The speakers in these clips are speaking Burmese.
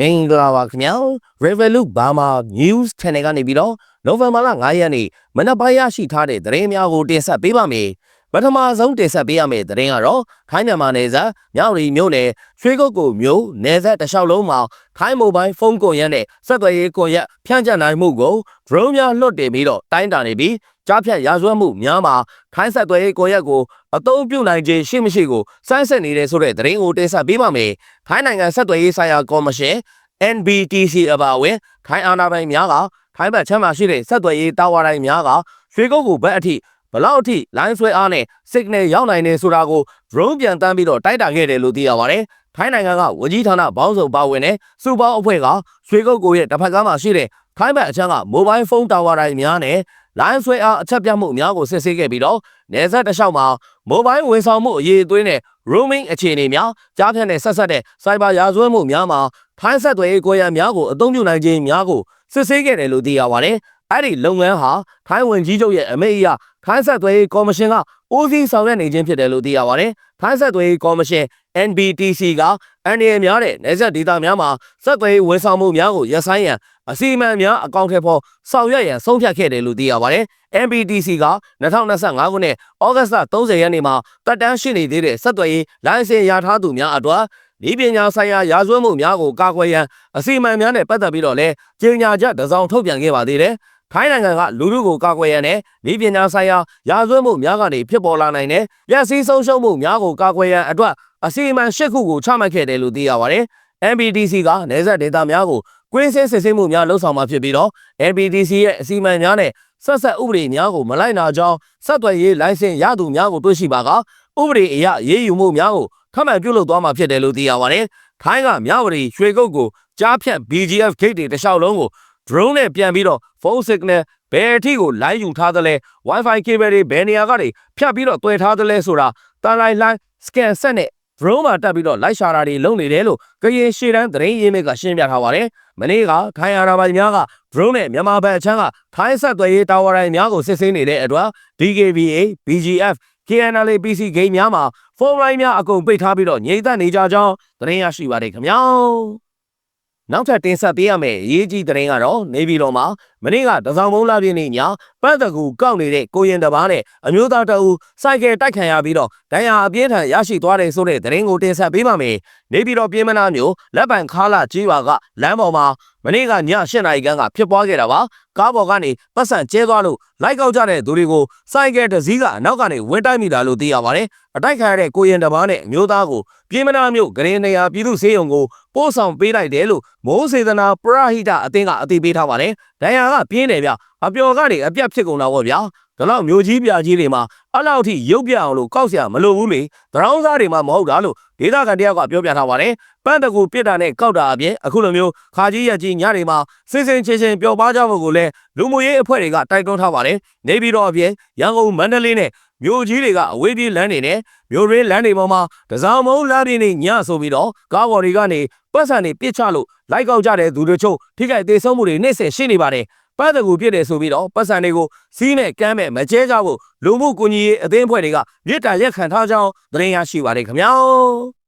မင်္ဂလာပါခင်ဗျာ Revolut Burma News Channel ကနေပြီးတော့နိုဝင်ဘာလ9ရက်နေ့မနက်ပိုင်းရရှိထားတဲ့သတင်းများကိုတင်ဆက်ပေးပါမယ် ပထမဆုံးတင်ဆက်ပေးရမယ့်သတင်းကတော့ခိုင်းမြန်မာနယ်စပ်မြောက်ရီမြို့နယ်ရွှေကုတ်ကိုမြို့နယ်စပ်တစ်လျှောက်လုံးမှာခိုင်းမိုဘိုင်းဖုန်းကွန်ရက်နဲ့ဆက်သွယ်ရေးကွန်ရက်ဖြန့်ကျက်နိုင်မှုကို drone များလွှတ်တင်ပြီးတော့တိုင်းတာနေပြီးကြားဖြတ်ရာဇဝတ်မှုများမှာခိုင်းဆက်သွယ်ရေးကွန်ရက်ကိုအသုံးပြုနိုင်ခြင်းရှိမရှိကိုစမ်းစစ်နေတဲ့ဆိုတဲ့သတင်းကိုတင်ဆက်ပေးပါမယ်။ခိုင်းနိုင်ငံဆက်သွယ်ရေးဆိုင်ရာကော်မရှင် NBTC အပါအဝင်ခိုင်းအာဏာပိုင်များကခိုင်းဘက်ချမ်းမှာရှိတဲ့ဆက်သွယ်ရေးတာဝါတိုင်းများကရွှေကုတ်ကိုဘက်အထိ ဘလောက်အထိ line ဆွဲအားနဲ့ signal ရောက်နိုင်နေဆိုတာကို drone ပြန်တန်းပြီးတော့တိုက်တာခဲ့တယ်လို့သိရပါတယ်။ထိုင်းနိုင်ငံကဝကြီးဌာနဘောင်းစုံပါဝင်တဲ့စူပေါင်းအဖွဲ့ကရွှေကုတ်ကိုရဲ့တစ်ဖက်ကမ်းမှာရှိတဲ့ခိုင်းဘက်အချမ်းက mobile phone tower တိုင်းများနဲ့ line ဆွဲအားအချက်ပြတ်မှုများကိုစစ်ဆေးခဲ့ပြီးတော့နေဆက်တစ်လျှောက်မှာ mobile ဝန်ဆောင်မှုအရေးအသွေးနဲ့ roaming အခြေအနေများကြားဖြတ်နဲ့ဆက်ဆက်တဲ့ cyber ရာဇဝတ်မှုများမှာထိုင်းဆက်သွယ်ရေးကိုရများကိုအသုံးပြုနိုင်ခြင်းများကိုစစ်ဆေးခဲ့တယ်လို့သိရပါတယ်။ အဲ့ဒီလုပ်ငန်းဟာထိုင်းဝန်ကြီးချုပ်ရဲ့အမိန့်အရထိုင်းဆက်သွယ်ရေးကော်မရှင်ကဦးစီးဆောင်ရွက်နေခြင်းဖြစ်တယ်လို့သိရပါတယ်။ထိုင်းဆက်သွယ်ရေးကော်မရှင် NBTC ကအန်ဒီများတဲ့နေဆက်ဒေသများမှာဆက်သွယ်ရေးဝန်ဆောင်မှုများကိုရပ်ဆိုင်းရန်အစီအမံများအကောင့်ထဲပေါ်ဆောင်ရွက်ရန်ဆုံးဖြတ်ခဲ့တယ်လို့သိရပါတယ်။ MBTC က2025ခုနှစ်ဩဂတ်စ်လ30ရက်နေ့မှာတက်တန်းရှိနေသေးတဲ့ဆက်သွယ်ရေးလိုင်စင်ရထားသူများအတွက်ဤပညာဆိုင်ရာရာဇဝတ်မှုများကိုကာကွယ်ရန်အစီအမံများနဲ့ပတ်သက်ပြီးတော့လည်းကြေညာချက်တစ်စောင်ထုတ်ပြန်ခဲ့ပါသေးတယ်။ ထိုင်းနိုင်ငံကလူလူကိုကာကွယ်ရန်နဲ့ဤပညာဆိုင်ရာရာဇဝတ်မှုများကနေဖြစ်ပေါ်လာနိုင်တဲ့ရည်စည်းဆုံးရှုံးမှုများကိုကာကွယ်ရန်အတွက်အစီအမံ၈ခုကိုချမှတ်ခဲ့တယ်လို့သိရပါတယ်။ MBDC ကနေဆက်ဒေတာများကိုကွင်းစင်းစစ်ဆေးမှုများလှုပ်ဆောင်မှာဖြစ်ပြီးတော့ MBDC ရဲ့အစီအမံများနဲ့ဆက်ဆက်ဥပဒေများကိုမလိုက်နာကြောင်းဆက်သွယ်ရေးလိုင်စင်ရသူများကိုတွေ့ရှိပါကဥပဒေအရရေးယူမှုများကိုခမှန်ပြုလုပ်သွားမှာဖြစ်တယ်လို့သိရပါတယ်။ခိုင်းကမြဝတီရွှေကုတ်ကိုကြားဖြတ် BGF gate တွေတစ်လျှောက်လုံးကို drone နဲ့ပြန်ပြီးတော့ phone signal ဘယ်အထိကိုလိုင်းယူထားသလဲ Wi-Fi cable တွေဘယ်နေရာကနေဖြတ်ပြီးတော့တွယ်ထားသလဲဆိုတာတန်လိုက်လိုင်း scan ဆက်နဲ့ drone မှာတက်ပြီးတော့လိုက်ရှာတာတွေလုပ်နေတယ်လို့ကရင်ရှေ့တန်းသတင်းရင်းမြစ်ကရှင်းပြထားပါတယ်။မနေ့ကခိုင်းအာရာပိုင်များက drone နဲ့မြန်မာဘက်အချမ်းကထိုင်းဆက်သွယ်ရေးတာဝါတိုင်းများကိုစစ်ဆေးနေတဲ့အတွက် DKBA BGF KNLA PC game များမှာဖုန်းလိုင်းများအကုန်ပိတ်ထားပြီးတော့ငြိမ့်သက်နေကြကြောင်းသတင်းရရှိပါတယ်ခင်ဗျာ နောက်ထပ်တင်ဆက်ပေးရမယ့်အရေးကြီးသတင်းကတော့နေပြည်တော်မှာ မနေ့ကတစောင်းမုံလာပြင်းနေညပတ်သက်ကူကောက်နေတဲ့ကိုရင်တပားနဲ့အမျိုးသားတအူစိုက်ကယ်တိုက်ခံရပြီးတော့ဒဏ်ရာအပြင်းထန်ရရှိသွားတယ်ဆိုတဲ့သတင်းကိုတင်ဆက်ပေးပါမယ်။နေပြည်တော်ပြည်မနာမျိုးလက်ပံခါလာကြီးရွာကလမ်းပေါ်မှာမနေ့ကည8နာရီခန့်ကဖြစ်ပွားခဲ့တာပါ။ကားပေါ်ကနေပတ်စံကျဲသွားလို့လိုက်ကောက်ကြတဲ့သူတွေကိုစိုက်ကယ်တစ်စီးကအနောက်ကနေဝင်တိုက်မိတာလို့သိရပါတယ်။အတိုက်ခံရတဲ့ကိုရင်တပားနဲ့အမျိုးသားကိုပြည်မနာမျိုးဂရင်းနေရာပြည်သူစေယုံကိုပို့ဆောင်ပေးလိုက်တယ်လို့မိုးစေတနာပရဟိတအသင်းကအသိပေးထားပါတယ်။ဒဏ်ရာကပြင်းတယ်ဗျအပျော်ကနေအပြတ်ဖြစ်ကုန်တာပေါ့ဗျာဒါတော့မျိုးကြီးပြကြီးတွေမှာအဲ့လောက်ထိရုပ်ပြအောင်လို့ကောက်စရာမလိုဘူးလေဒရောင်းစားတွေမှာမဟုတ်တာလို့ဒေသခံတယောက်ကပြောပြထားပါတယ်ပန့်တကူပြစ်တာနဲ့ကောက်တာအပြင်အခုလိုမျိုးခါကြီးရကြီးညတွေမှာစင်စင်ချင်းချင်းပျော်ပါကြဖို့ကိုလည်းလူမှုရေးအဖွဲ့တွေကတိုက်တွန်းထားပါတယ်နေပြီးတော့အပြင်ရန်ကုန်မန္တလေးနဲ့ မြို့ကြီးတွေကအဝေးပြေးလမ်းတွေနဲ့မြို့ရင်းလမ်းတွေပေါ်မှာတစောင်းမုံလမ်းတွေနဲ့ညဆိုပြီးတော့ကားပေါ်တွေကနေပတ်စံတွေပြစ်ချလို့လိုက်ကောက်ကြတဲ့သူတို့ချုပ်ထိခိုက်သေးဆုံးမှုတွေနေ့စဉ်ရှိနေပါတယ်ပတ်သက်ကူပြစ်တယ်ဆိုပြီးတော့ပတ်စံတွေကိုစီးနဲ့ကမ်းမဲ့မကျဲကြဖို့လူမှုကူညီရေးအသင်းအဖွဲ့တွေကမြစ်တာရက်ခံထားကြောင်းသတင်းရရှိပါတယ်ခင်ဗျာ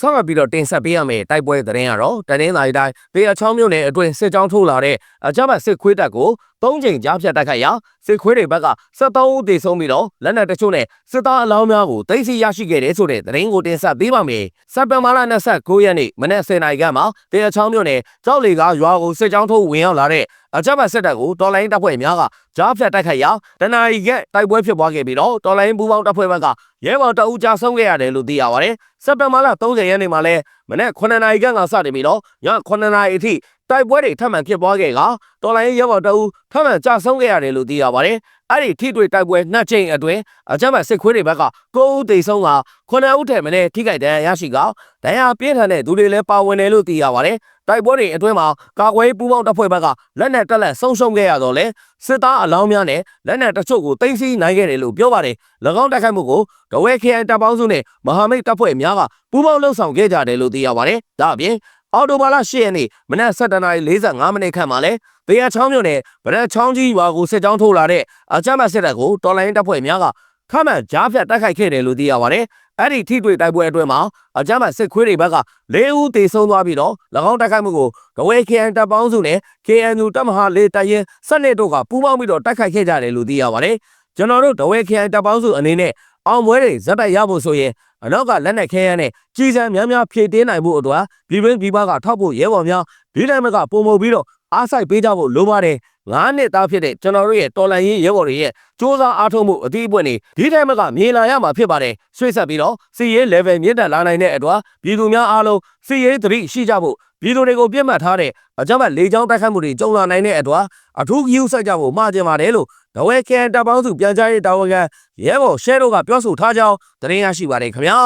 ဆောက်ပြီးတော့တင်ဆက်ပေးရမယ့်တိုက်ပွဲသတင်းကတော့တနင်္လာရီတိုင်းပေအချောင်းမြို့နယ်အတွင်းစစ်ကြောင်းထိုးလာတဲ့အကြမ်းဖက်စစ်ခွေးတပ်ကို၃ချိန်ကြားဖြတ်တိုက်ခိုက်ရာစစ်ခွေးတွေဘက်က73ဦးသေဆုံးပြီးတော့လက်နက်တချို့နဲ့စစ်သားအလောင်းများကိုသိမ်းဆည်းရရှိခဲ့တယ်ဆိုတဲ့သတင်းကိုတင်ဆက်ပေးပါမယ်။စက်တင်ဘာလ29ရက်နေ့မနက်10:00နာရီခန့်မှာပေအချောင်းမြို့နယ်ကြောက်လေကားရွာကိုစစ်ကြောင်းထိုးဝင်ရောက်လာတဲ့ အကြမ်းဖက်စစ်တပ်ကိုတော်လိုင်းတပ်ဖွဲ့များကကြားဖြတ်တိုက်ခိုက်ရာတနအီကတိုက်ပွဲဖြစ်ပွားခဲ့ပြီးတော့တော်လိုင်းပူပေါင်းတပ်ဖွဲ့ဘက်ကရဲဘော်တအူးကြာဆုံးခဲ့ရတယ်လို့သိရပါတယ်။စက်တင်ဘာလ30ရက်နေ့မှာလဲမနေ့9နာရီခန့်ကစတင်ပြီးတော့ည9နာရီအထိတိုက်ပွဲတွေထပ်မံဖြစ်ပွားခဲ့ကတော်လိုင်းရဲဘော်တအူးထပ်မံကြာဆုံးခဲ့ရတယ်လို့သိရပါတယ်။အဲ့ဒီထိတွေ့တိုက်ပွဲနှစ်ချိန်အတွင်းအကြမ်းဖက်စစ်ခွေးတွေဘက်က9ဦးသေဆုံးက9ဦးထက်မနည်းထိခိုက်ဒဏ်ရာရရှိကဒဏ်ရာပြင်းထန်တဲ့သူတွေလည်းပါဝင်တယ်လို့သိရပါတယ်။တိုက်ပွဲတွေအတွင်းမှာကာကွယ်ပူးပေါင်းတပ်ဖွဲ့ဘက်ကလက်နက်တက်လက်ဆုံးရှုံးခဲ့ရတော့လေ စစ်သားအလောင်းများနဲ့လက်နက်တချို့ကိုတင်စီနိုင်ခဲ့တယ်လို့ပြောပါတယ်။၎င်းတိုက်ခိုက်မှုကိုဒဝဲခရိုင်တပ်ပေါင်းစုနဲ့မဟာမိတ်တပ်ဖွဲ့များကပူးပေါင်းလှုပ်ဆောင်ခဲ့ကြတယ်လို့သိရပါတယ်။ဒါအပြင်အော်တိုဘာလ10ရက်နေ့မနက်7:45မိနစ်ခန့်မှာလဲတရားချောင်းမြို့နယ်ဗရက်ချောင်းကြီးရွာကိုစစ်ကြောင်းထိုးလာတဲ့အကြမ်းဖက်စစ်တပ်ကိုတော်လိုင်းတပ်ဖွဲ့များကခမန့်ကြားဖြတ်တိုက်ခိုက်ခဲ့တယ်လို့သိရပါတယ် အဲ့ဒီထိတွေ့တိုက်ပွဲအတွင်းမှာအကြမ်းဖက်စစ်ခွေးတွေဘက်က၄ဦးသေဆုံးသွားပြီးတော့၎င်းတိုက်ခိုက်မှုကိုဒဝဲ KN တပ်ပေါင်းစုနဲ့ KNU တပ်မဟာလေးတပ်ရင်းစနစ်တို့ကပူးပေါင်းပြီးတော့တိုက်ခိုက်ခဲ့ကြတယ်လို့သိရပါတယ်ကျွန်တော်တို့ဒဝဲ KN တပ်ပေါင်းစုအနေနဲ့အောင်ပွဲတွေဇက်တိုက်ရဖို့ဆိုရင်အနောက်ကလက်နက်ခဲယမ်းနဲ့ကြီးစံများများဖြည့်တင်းနိုင်ဖို့အတွက်ပြည်တွင်းပြည်ပကထောက်ဖို့ရဲဘော်များဒီတိုင်းကပုံမပြီးတော့ အားစိုက်ပေးကြဖို့လိုပါတယ်ငါးနှစ်သားဖြစ်တဲ့ကျွန်တော်တို့ရဲ့တော်လန်ရေးရဲဘော်တွေရဲ့စ조사အားထုတ်မှုအသီးအပွင့်တွေဒီတိုင်းကမြေလာရမှာဖြစ်ပါတယ်ဆွေးဆက်ပြီးတော့စီရေး level မြင့်တက်လာနိုင်တဲ့အတွက်ပြည်သူများအားလုံးစီရေးသတိရှိကြဖို့ပြည်သူတွေကိုပြစ်မှတ်ထားတဲ့အကြမ်းဖက်လေကြောင်းတိုက်ခိုက်မှုတွေကြုံလာနိုင်တဲ့အတွက်အထူးဂရုစိုက်ကြဖို့မှာကျင်ပါတယ်လို့ဒဝဲကန်တပ်ပေါင်းစုပြန်ကြားရေးတာဝန်ခံရဲဘော်ရှဲတို့ကပြောဆိုထားကြောင်းသတင်းရရှိပါတယ်ခင်ဗျာ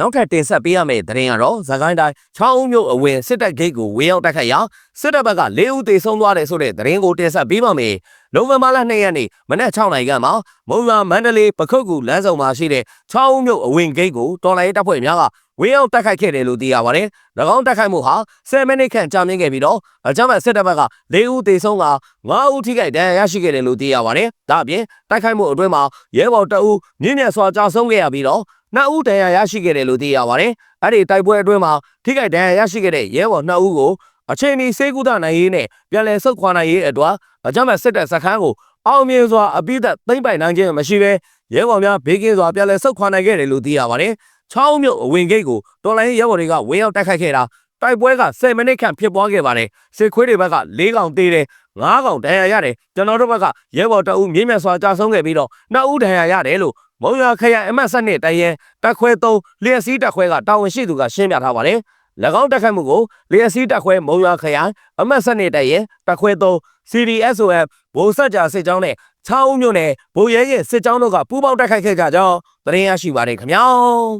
နောက်ထပ်တင်ဆက်ပေးရမယ့်သတင်းကတော့ဇကိုင်းတိုင်းချောင်းဦးမြို့အဝင်စစ်တပ်ဂိတ်ကိုဝေရောက်တိုက်ခတ်ရာစစ်တပ်ဘက်က၄ဦးသေဆုံးသွားတယ်ဆိုတဲ့သတင်းကိုတင်ဆက်ပေးပါမယ်။နိုဝင်ဘာလ2ရက်နေ့မနက်6နာရီခန့်မှာမုံရွာမန္တလေးပခုတ်ကူလမ်းဆောင်မှာရှိတဲ့ချောင်းဦးမြို့အဝင်ဂိတ်ကိုတော်လိုင်းတပ်ဖွဲ့များက ဝေရောက်တိုက်ခိုက်ခဲ့တယ်လို့သိရပါတယ်။၎င်းတိုက်ခိုက်မှုဟာ10မိနစ်ခန့်ကြာမြင့်ခဲ့ပြီးတော့အကြမ်းဖက်စစ်တပ်ဘက်က၄ဦးသေဆုံးက9ဦးထိခိုက်ဒဏ်ရာရရှိခဲ့တယ်လို့သိရပါတယ်။ဒါ့အပြင်တိုက်ခိုက်မှုအတွင်းမှာရဲဘော်တအုပ်မြင့်မြတ်စွာကြာဆုံးခဲ့ရပြီးတော့နှစ်ဦးဒဏ်ရာရရှိခဲ့တယ်လို့သိရပါတယ်။အဲ့ဒီတိုက်ပွဲအတွင်းမှာထိခိုက်ဒဏ်ရာရရှိခဲ့တဲ့ရဲဘော်နှစ်ဦးကိုအချိန်မီစေကူတာနိုင်ရေးနဲ့ပြန်လည်ဆုတ်ခွာနိုင်ရေးအတွက်အကြမ်းဖက်စစ်တပ်စခန်းကိုအောင်မြင်စွာအပိသက်သိမ့်ပိုင်နိုင်ခြင်းမရှိဘဲရဲဘော်များဘေးကင်းစွာပြန်လည်ဆုတ်ခွာနိုင်ခဲ့တယ်လို့သိရပါတယ်။ ချောင်းမြို့အဝင်ဂိတ်ကိုတော်လိုင်းရဲဘော်တွေကဝင်းရောက်တိုက်ခိုက်ခဲ့တာတိုက်ပွဲက10မိနစ်ခန့်ဖြစ်ပွားခဲ့ပါတယ်။စစ်ခွေးတွေဘက်က၄កောင်သေးတယ်၅កောင်ဒဏ်ရာရတယ်ကျွန်တော်တို့ဘက်ကရဲဘော်တအုပ်မြင့်မြတ်စွာကြာဆုံးခဲ့ပြီးတော့နှစ်ဦးဒဏ်ရာရတယ်လို့မုံရွာခရိုင်အမတ်စနစ်တရဲတက်ခွဲ3လျက်စီးတက်ခွဲကတာဝန်ရှိသူကရှင်းပြထားပါတယ်။၎င်းတက်ခတ်မှုကိုလျက်စီးတက်ခွဲမုံရွာခရိုင်အမတ်စနစ်တရဲတက်ခွဲ3 CDSOF ဘိုးဆက်ကြာစစ်ကြောင်းနဲ့ချောင်းဦးမြို့နယ်ဘိုးရဲရဲ့စစ်ကြောင်းတို့ကပူးပေါင်းတိုက်ခိုက်ခဲ့ကြကြောင်းသတင်းရရှိပါတယ်ခင်ဗျာ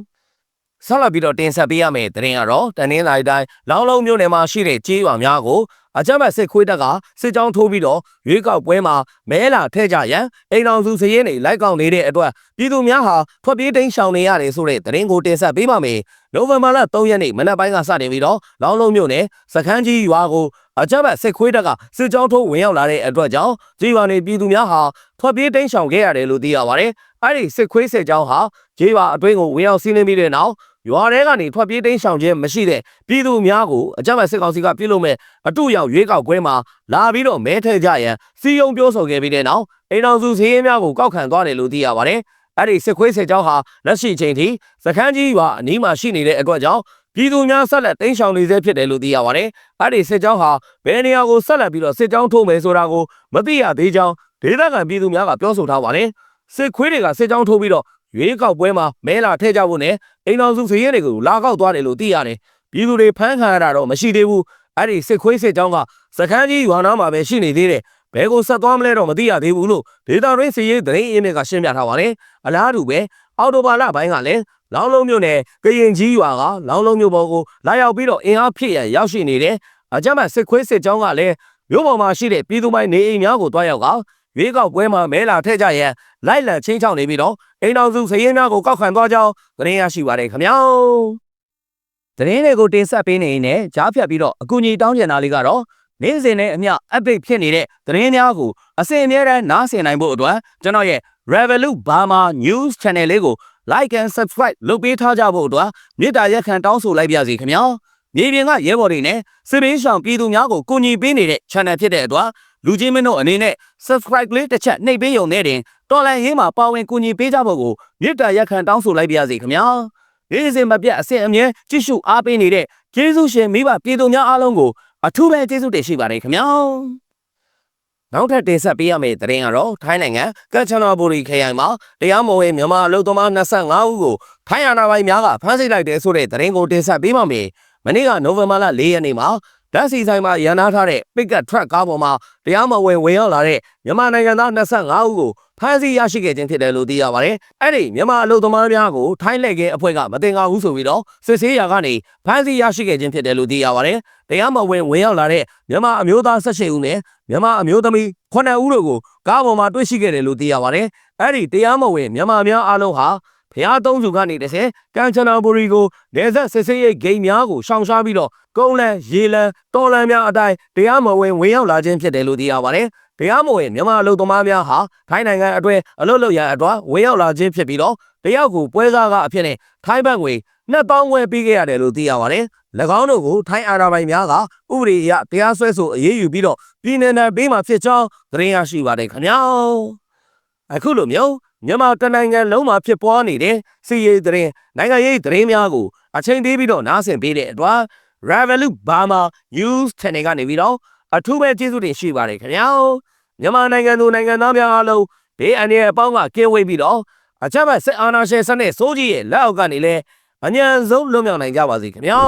။ ဆက်လက်ပြီးတော့တင်ဆက်ပေးရမယ့်သတင်းကတော့တနင်္လာရီတိုင်းလောင်းလုံးမြို့နယ်မှာရှိတဲ့ကြေးရွာများကိုအကြမ်းဖက်စစ်ခွေးတပ်ကစစ်ကြောင်းထိုးပြီးတော့ရွေးကောက်ပွဲမှာမဲလာထဲကြရန်အိမ်တော်စုစရင်တွေလိုက်ကောက်နေတဲ့အတွက်ပြည်သူများဟာထွက်ပြေးတိမ်းရှောင်နေရတယ်ဆိုတဲ့သတင်းကိုတင်ဆက်ပေးပါမယ်။နိုဝင်ဘာလ3ရက်နေ့မနက်ပိုင်းကစတင်ပြီးတော့လောင်းလုံးမြို့နယ်စခန်းကြီးရွာကိုအကြမ်းဖက်စစ်ခွေးတပ်ကစစ်ကြောင်းထိုးဝင်ရောက်လာတဲ့အတွက်ကြောင့်ကြီးပါနေပြည်သူများဟာထွက်ပြေးတိမ်းရှောင်ခဲ့ရတယ်လို့သိရပါတယ်။အဲ့ဒီစစ်ခွေးစစ်ကြောင်းဟာကြီးပါအတွင်းကိုဝင်ရောက်စီးနင်းပြီးတဲ့နောက် ရွာထဲကနေထွက်ပြေးတိမ်းရှောင်ခြင်းမရှိတဲ့ပြည်သူများကိုအကြမ်းဖက်စစ်ကောင်စီကပြုလုပ်မဲ့အတူရောက်ရွေးကောက်ပွဲမှာလာပြီးတော့မဲထည့်ကြရန်စီယုံပြောဆိုခဲ့ပြီးတဲ့နောက်အိမ်တော်စုစည်းရင်းများကိုကောက်ခံသွားတယ်လို့သိရပါတယ်။အဲ့ဒီစစ်ခွေးစစ်ကြောင်းဟာလက်ရှိချိန်ထိစခန်းကြီးရွာအနီးမှာရှိနေတဲ့အတွက်ကြောင့်ပြည်သူများဆက်လက်တင်းရှောင်နေဆဲဖြစ်တယ်လို့သိရပါတယ်။အဲ့ဒီစစ်ကြောင်းဟာဘယ်နေရာကိုဆက်လက်ပြီးတော့စစ်ကြောင်းထိုးမယ်ဆိုတာကိုမသိရသေးကြောင်းဒေသခံပြည်သူများကပြောဆိုထားပါတယ်။စစ်ခွေးတွေကစစ်ကြောင်းထိုးပြီးတော့ ရွေးကောက်ပွဲမှာမဲလာထည့်ကြဖို့နဲ့အိမ်တော်စုစည်ရဲတွေကိုလာကောက်သွားတယ်လို့သိရတယ်။ပြည်သူတွေဖမ်းခံရတာတော့မရှိသေးဘူး။အဲ့ဒီစစ်ခွေးစစ်ကြောင်းကစခန်းကြီးရွာနာမှာပဲရှိနေသေးတယ်။ဘဲကိုဆက်သွားမလဲတော့မသိရသေးဘူးလို့ဒေတာရင်းစီရေးသတင်းအင်းမြစ်ကရှင်းပြထားပါတယ်။အလားတူပဲအော်တိုဘာလပိုင်းကလည်းလောင်းလုံးမြို့နယ်ကရင်ကြီးရွာကလောင်းလုံးမြို့ပေါ်ကိုလာရောက်ပြီးတော့အင်အားဖြည့်ရန်ရောက်ရှိနေတယ်။အကြမ်းဖက်စစ်ခွေးစစ်ကြောင်းကလည်းမြို့ပေါ်မှာရှိတဲ့ပြည်သူမိုင်းနေအိမ်များကိုတွားရောက်က ရွေးကောက်ပွဲမှာမဲလာထည့်ကြရန်လိုက်လံချင်းချောင်းနေပြီးတော့အိမ်တော်စုစည်ရင်းများကိုကောက်ခံသွားကြောင်းသတင်းရရှိပါတယ်ခင်ဗျာသတင်းတွေကိုတင်ဆက်ပေးနေနေကြားဖြတ်ပြီးတော့အကူအညီတောင်းကျင်တာလေးကတော့နေ့စဉ်နဲ့အမျှ update ဖြစ်နေတဲ့သတင်းများကိုအစဉ်အမြဲတမ်းနားဆင်နိုင်ဖို့အတွက်ကျွန်တော်ရဲ့ Revolut Burma News Channel လေးကို like and subscribe လုပ်ပေးထားကြဖို့အတွက်မေတ္တာရက်ခံတောင်းဆိုလိုက်ပါစီခင်ဗျာမြေပြင်ကရဲဘော်တွေနဲ့စစ်ပေးဆောင်ပြည်သူများကိုကူညီပေးနေတဲ့ channel ဖြစ်တဲ့အတွက် လူချင်းမင်းတို့အနေနဲ့ subscribe လေးတစ်ချက်နှိပ်ပေးရုံနဲ့တင်တော်လန်ရေးမှာပါဝင်ကူညီပေးကြဖို့ကိုမေတ္တာရက်ခံတောင်းဆိုလိုက်ပါရစေခင်ဗျာဒီစဉ်မပြတ်အစဉ်အမြဲကြည့်ရှုအားပေးနေတဲ့ကျေးဇူးရှင်မိဘပြည်သူများအားလုံးကိုအထူးပဲကျေးဇူးတင်ရှိပါတယ်ခင်ဗျာနောက်ထပ်တင်ဆက်ပေးရမယ့်သတင်းကတော့ထိုင်းနိုင်ငံကမ်ချနာဘူရီခရိုင်မှာတရားမဝင်မြန်မာအလုပ်သမား25ဦးကိုထိုင်းအာဏာပိုင်များကဖမ်းဆီးလိုက်တဲ့ဆိုတဲ့သတင်းကိုတင်ဆက်ပေးပါမယ်။မနေ့ကနိုဝင်ဘာလ4ရက်နေ့မှာ ဓာတ်စီဆိုင်မှာရန်နာထားတဲ့ pickup truck ကားပေါ်မှာတရားမဝင်ဝင်ရောက်လာတဲ့မြန်မာနိုင်ငံသား25ဦးကိုဖမ်းဆီးရရှိခဲ့ခြင်းဖြစ်တယ်လို့သိရပါတယ်။အဲ့ဒီမြန်မာအလုပ်သမားများကိုထိုင်းလက်ကဲအဖွဲ့ကမတင်ကားဘူးဆိုပြီးတော့စစ်ဆေးရာကနေဖမ်းဆီးရရှိခဲ့ခြင်းဖြစ်တယ်လို့သိရပါတယ်။တရားမဝင်ဝင်ရောက်လာတဲ့မြန်မာအမျိုးသား18ဦးနဲ့မြန်မာအမျိုးသမီး9ဦးတို့ကိုကားပေါ်မှာတွေ့ရှိခဲ့တယ်လို့သိရပါတယ်။အဲ့ဒီတရားမဝင်မြန်မာများအားလုံးဟာ ဖျားသုံးစုကနေတစ်ဆယ်ကန်ချနာဘူရီကိုနေဆက်စစ်ဆေးရေးဂိမ်းများကိုရှောင်ရှားပြီးတော့ကုန်းလန်းရေလန်းတော်လန်းများအတိုင်းတရားမဝင်ဝင်ရောက်လာခြင်းဖြစ်တယ်လို့သိရပါတယ်။တရားမဝင်မြန်မာအလုပ်သမားများဟာထိုင်းနိုင်ငံအတွင်းအလုပ်လုပ်ရန်အတွက်ဝင်ရောက်လာခြင်းဖြစ်ပြီးတော့တယောက်ကိုပွဲစားကအဖြစ်နဲ့ထိုင်းဘတ်ငွေ2000ဝယ်ပေးခဲ့ရတယ်လို့သိရပါတယ်၎င်းတို့ကိုထိုင်းအာဏာပိုင်များကဥပဒေအရတရားစွဲဆိုအရေးယူပြီးတော့ပြည်내နယ်ပေးမှာဖြစ်ကြောင်းသတင်းရရှိပါတယ်ခင်ဗျာအခုလိုမျိုး မြန်မာတနိုင်ငံလုံးမှာဖြစ်ပွားနေတဲ့စီးရေးသတင်းနိုင်ငံရေးသတင်းများကိုအချိန်သေးပြီးတော့နားဆင်ပေးတဲ့အတွက် Revolut Burma News Channel ကနေပြီးတော့အထူးပဲကျေးဇူးတင်ရှိပါတယ်ခင်ဗျာမြန်မာနိုင်ငံသူနိုင်ငံသားများအားလုံးဘေးအန္တရာယ်အပေါင်းကကင်းဝေးပြီးတော့အကြမ်းဖက်စစ်အာဏာရှင်စနစ်စိုးကြီးရဲ့လက်အောက်ကနေလည်းအញ្ញံဆုံးလွတ်မြောက်နိုင်ကြပါစေခင်ဗျာ